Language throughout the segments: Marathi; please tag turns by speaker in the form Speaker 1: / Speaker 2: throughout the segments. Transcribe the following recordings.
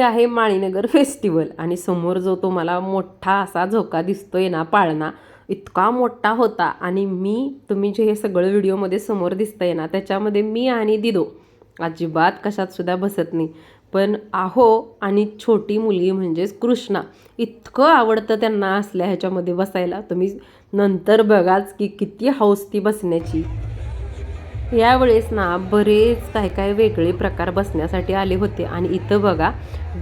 Speaker 1: हे आहे माळीनगर फेस्टिवल. आणि समोर जो तो मला मोठा असा झोका दिसतोय ना पाळणा इतका मोठा होता. आणि मी तुम्ही जे हे सगळं व्हिडिओमध्ये समोर दिसतंय ना त्याच्यामध्ये मी आणि दिदो अजिबात कशात सुद्धा बसत नाही. पण आहो आणि छोटी मुलगी म्हणजेच कृष्णा इतकं आवडतं त्यांना असल्या ह्याच्यामध्ये बसायला. तुम्ही नंतर बघाच की किती हौस ती बसण्याची. यावेळेस ना बरेच काय काय वेगळे प्रकार बसण्यासाठी आले होते. आणि इथं बघा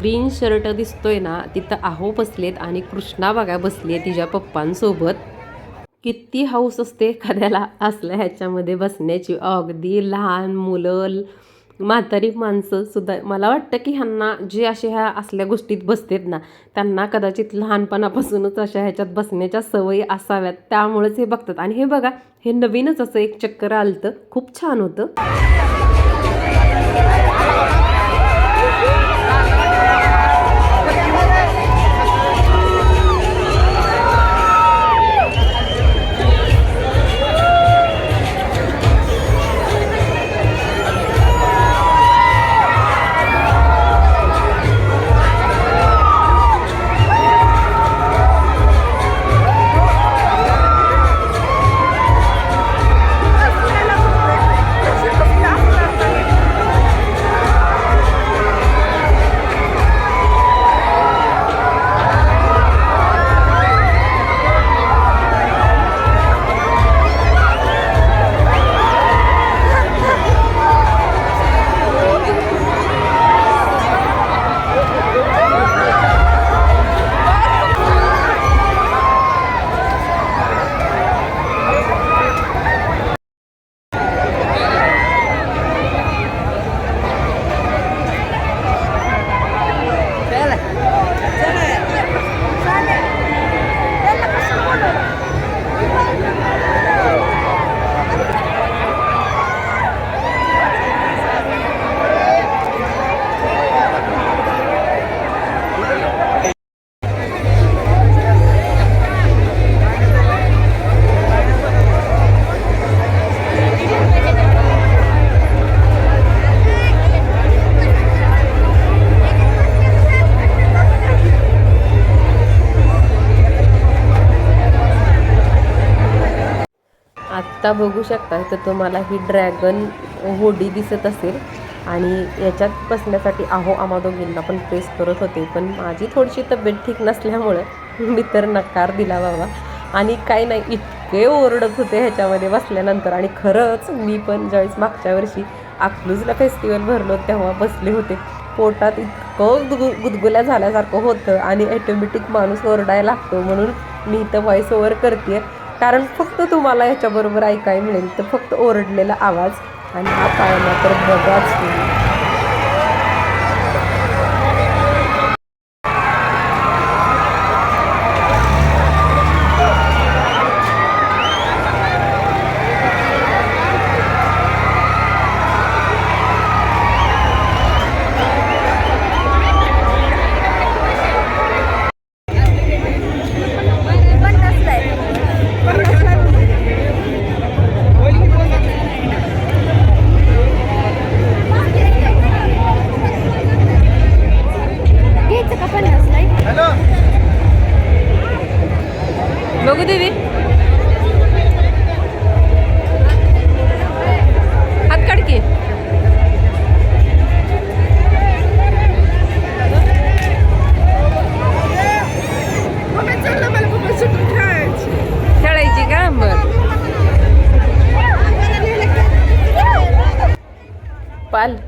Speaker 1: ग्रीन शर्ट दिसतोय ना तिथं आहो बसलेत आणि कृष्णा बघा बसली आहे तिच्या पप्पांसोबत. किती हाऊस असते एखाद्याला असल्या ह्याच्यामध्ये बसण्याची. अगदी लहान मुलं म्हातारी माणसंसुद्धा मला वाटतं की ह्यांना जे असे ह्या असल्या गोष्टीत बसतात ना त्यांना कदाचित लहानपणापासूनच अशा ह्याच्यात बसण्याच्या सवयी असाव्यात. त्यामुळेच हे बघतात. आणि हे बघा हे नवीनच असं एक चक्कर आलतं. खूप छान होतं. आत्ता बघू शकता तर तुम्हाला ही ड्रॅगन होडी दिसत असेल. आणि याच्यात बसण्यासाठी आहो आम्हा दोघींना पण प्रेस करत होते पण माझी थोडीशी तब्येत ठीक नसल्यामुळं मी तर नकार दिला बाबा. आणि काही नाही इतके ओरडत होते ह्याच्यामध्ये बसल्यानंतर. आणि खरंच मी पण ज्यावेळेस मागच्या वर्षी अकलूजला फेस्टिवल भरलो तेव्हा बसले होते. पोटात इतकं गुदगु गुदगुल्या झाल्यासारखं होतं आणि ॲटोमॅटिक माणूस ओरडायला लागतो म्हणून मी इथं व्हॉइस ओव्हर करते कारण फक्त तुम्हाला ह्याच्याबरोबर ऐकायला मिळेल. तर फक्त ओरडलेला आवाज आणि हा पाळणा तर बघाच तुम्ही.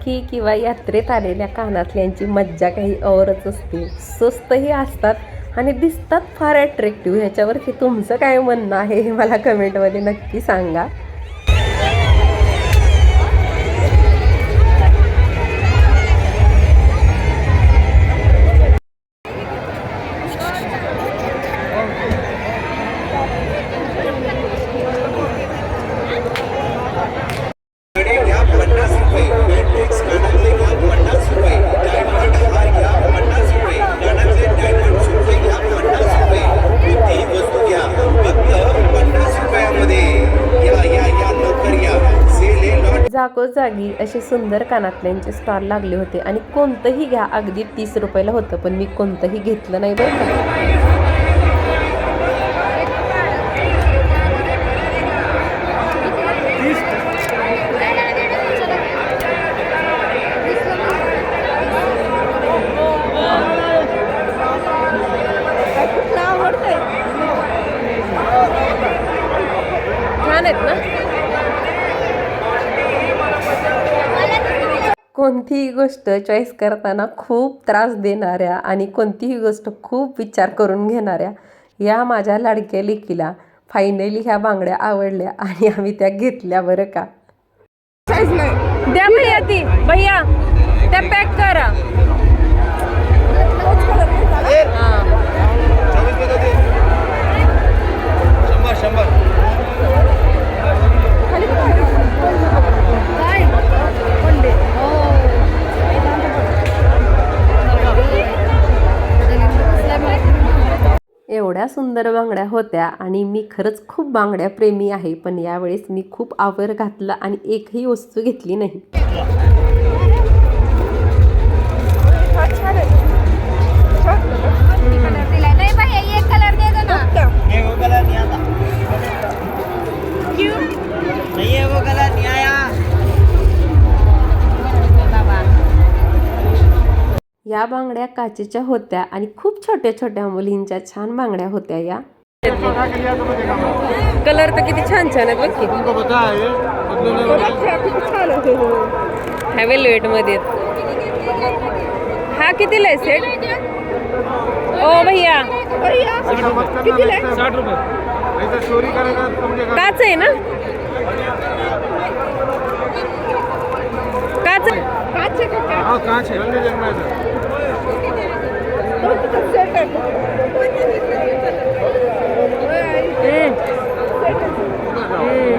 Speaker 2: की
Speaker 1: किंवा यात्रेत आलेल्या कानातल्यांची मज्जा काही औरच असते. स्वस्तही असतात आणि दिसतात फार ॲट्रॅक्टिव्ह ह्याच्यावरती तुमचं काय म्हणणं आहे हे मला कमेंटमध्ये नक्की सांगा. जागी असे सुंदर कानातल्यांचे स्टॉल लागले होते आणि कोणतंही घ्या अगदी तीस रुपयाला होतं पण मी कोणतंही घेतलं नाही बरं का
Speaker 2: कुठला आवडतंय
Speaker 1: छान आहेत ना कोणतीही गोष्ट चॉईस करताना खूप त्रास देणाऱ्या आणि कोणतीही गोष्ट खूप विचार करून घेणाऱ्या या माझ्या लाडक्या लेकीला फायनली ह्या बांगड्या आवडल्या आणि आम्ही त्या घेतल्या बरं का. द्या भैया ती. भैया त्या पॅक करा. हां
Speaker 3: शंभर शंभर.
Speaker 1: एवढ्या सुंदर बांगड्या होत्या आणि मी खरंच खूप बांगड्या प्रेमी आहे पण यावेळेस मी खूप आवर घातलं आणि एकही वस्तू घेतली नाही.
Speaker 4: या
Speaker 1: बांगड्या काचेच्या होत्या आणि खूप छोट्या छोट्या मुलींच्या छान बांगड्या होत्या या. कलर तर किती छान छान आहेत बघ ह्या वेल्वेटमध्ये हा कितीला आहे सेट ओ भैया. काच आहे ना? काच
Speaker 5: काच आहे.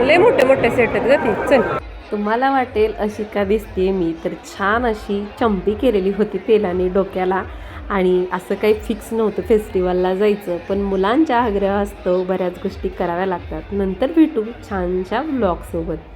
Speaker 1: लय मोठे मोठे सेट आहेत ग ते. चल. तुम्हाला वाटेल अशी का दिसते मी तर छान अशी चंपी केलेली होती तेलाने डोक्याला. आणि असं काही फिक्स नव्हतं फेस्टिवलला जायचं पण मुलांच्या आग्रह असतो बऱ्याच गोष्टी कराव्या लागतात. नंतर भेटू छानशा ब्लॉगसोबत